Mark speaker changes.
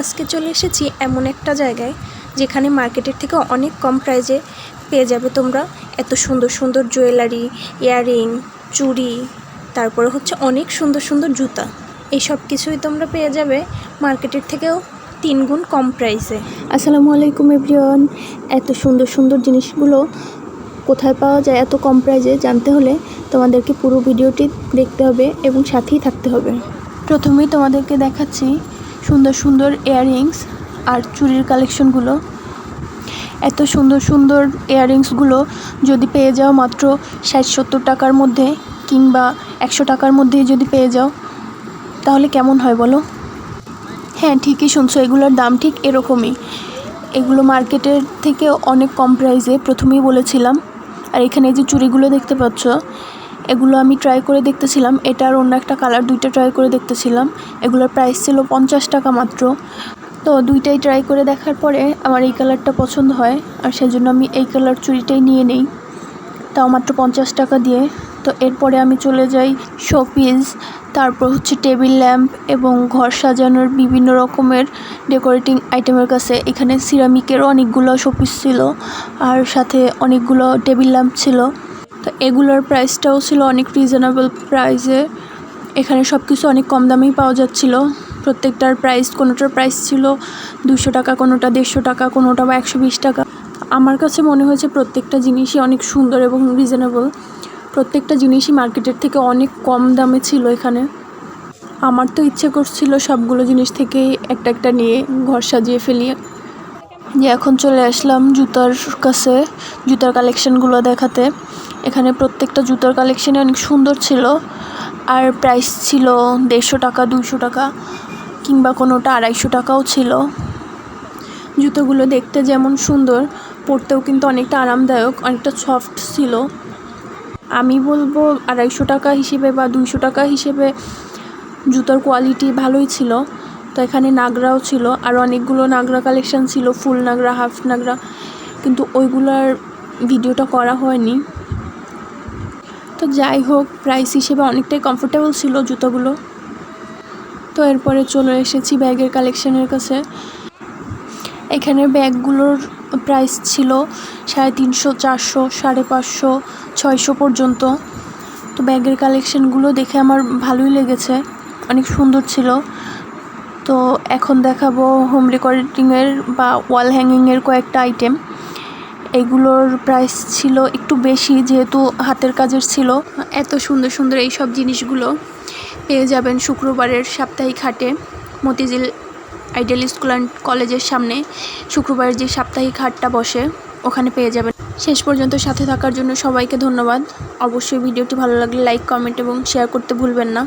Speaker 1: আজকে চলে এসেছি এমন একটা জায়গায় যেখানে মার্কেটের থেকে অনেক কম প্রাইজে পেয়ে যাবে তোমরা। এত সুন্দর সুন্দর জুয়েলারি ইয়াররিং চুড়ি, তারপরে হচ্ছে অনেক সুন্দর সুন্দর জুতা। এই সব কিছুই তোমরা পেয়ে যাবে মার্কেটের থেকেও তিন গুণ কম প্রাইসে আসসালামু আলাইকুম এভরিওয়ান এত সুন্দর সুন্দর জিনিসগুলো কোথায় পাওয়া যায়, এত কম প্রাইজে জানতে হলে তোমাদেরকে পুরো ভিডিওটি দেখতে হবে এবং সাথেই থাকতে হবে। প্রথমেই তোমাদেরকে দেখাচ্ছি সুন্দর সুন্দর ইয়াররিংস আর চুরির কালেকশনগুলো এত সুন্দর সুন্দর ইয়াররিংসগুলো যদি পেয়ে যাও মাত্র ষাট সত্তর টাকার মধ্যে কিংবা একশো টাকার মধ্যে যদি পেয়ে যাও, তাহলে কেমন হয় বলো? হ্যাঁ ঠিকই শুনছো, এগুলোর দাম ঠিক এরকমই। এগুলো মার্কেটের থেকে অনেক কম প্রাইসে প্রথমেই বলেছিলাম। আর এখানে যে চুড়িগুলো দেখতে পাচ্ছ এগুলো আমি ট্রাই করে দেখতেছিলাম। এটা আর অন্য একটা কালার দুইটা ট্রাই করে দেখতেছিলাম। এগুলোর প্রাইস ছিল পঞ্চাশ টাকা মাত্র। তো দুইটাই ট্রাই করে দেখার পরে আমার এই কালারটা পছন্দ হয় আর সেজন্য আমি এই কালার চুরিটাই নিয়ে নেই। তাও মাত্র পঞ্চাশ টাকা দিয়ে। তো এরপরে আমি চলে যাই শোপিস তারপর হচ্ছে টেবিল ল্যাম্প এবং ঘর সাজানোর বিভিন্ন রকমের ডেকোরেটিং আইটেমের কাছে। এখানে সিরামিকেরও অনেকগুলো শোপিস ছিল আর সাথে অনেকগুলো টেবিল ল্যাম্প ছিল। তো এগুলোর প্রাইসটাও ছিল অনেক রিজনেবল প্রাইসে এখানে সব কিছু অনেক কম দামেই পাওয়া যাচ্ছিল। প্রত্যেকটার প্রাইস কোনোটার প্রাইস ছিল দুশো টাকা, কোনোটা দেড়শো টাকা, কোনোটা বা একশো বিশ টাকা। আমার কাছে মনে হয়েছে প্রত্যেকটা জিনিসই অনেক সুন্দর এবং রিজনেবল প্রত্যেকটা জিনিসই মার্কেটের থেকে অনেক কম দামে ছিল এখানে। আমার তো ইচ্ছে করছিল সবগুলো জিনিস থেকেই একটা একটা নিয়ে ঘর সাজিয়ে ফেলি। যে এখন চলে আসলাম জুতার কাছে, জুতার কালেকশানগুলো দেখাতে। এখানে প্রত্যেকটা জুতার কালেকশানে অনেক সুন্দর ছিল। আর প্রাইস ছিল দেড়শো টাকা দুশো টাকা কিংবা কোনোটা আড়াইশো টাকাও ছিল। জুতোগুলো দেখতে যেমন সুন্দর, পরতেও কিন্তু অনেকটা আরামদায়ক, অনেকটা সফট ছিল। আমি বলব আড়াইশো টাকা হিসেবে বা দুইশো টাকা হিসেবে জুতোর কোয়ালিটি ভালোই ছিল। তো এখানে নাগরাও ছিল আর অনেকগুলো নাগরা কালেকশন ছিল, ফুল নাগরা হাফ নাগরা, কিন্তু ওইগুলার ভিডিওটা করা হয়নি। তো যাই হোক প্রাইস হিসেবে অনেকটাই কমফোর্টেবল ছিল জুতোগুলো। তো এরপরে চলে এসেছি ব্যাগের কালেকশনের কাছে। এখানে ব্যাগগুলোর প্রাইস ছিল সাড়ে তিনশো, চারশো, সাড়ে পাঁচশো, ছয়শো পর্যন্ত। তো ব্যাগের কালেকশনগুলো দেখে আমার ভালোই লেগেছে, অনেক সুন্দর ছিল। তো এখন দেখাবো হোম রেকর্ডিংয়ের বা ওয়াল হ্যাঙ্গিংয়ের কয়েকটা আইটেম এগুলোর প্রাইস ছিল একটু বেশি যেহেতু হাতের কাজের ছিল। এত সুন্দর সুন্দর এই সব জিনিসগুলো পেয়ে যাবেন শুক্রবারের সাপ্তাহিক হাটে। মতিঝিল আইডিয়াল স্কুল অ্যান্ড কলেজের সামনে শুক্রবারের যে সাপ্তাহিক হাটটা বসে, ওখানে পেয়ে যাবেন। শেষ পর্যন্ত সাথে থাকার জন্য সবাইকে ধন্যবাদ। অবশ্যই ভিডিওটি ভালো লাগলে লাইক কমেন্ট এবং শেয়ার করতে ভুলবেন না।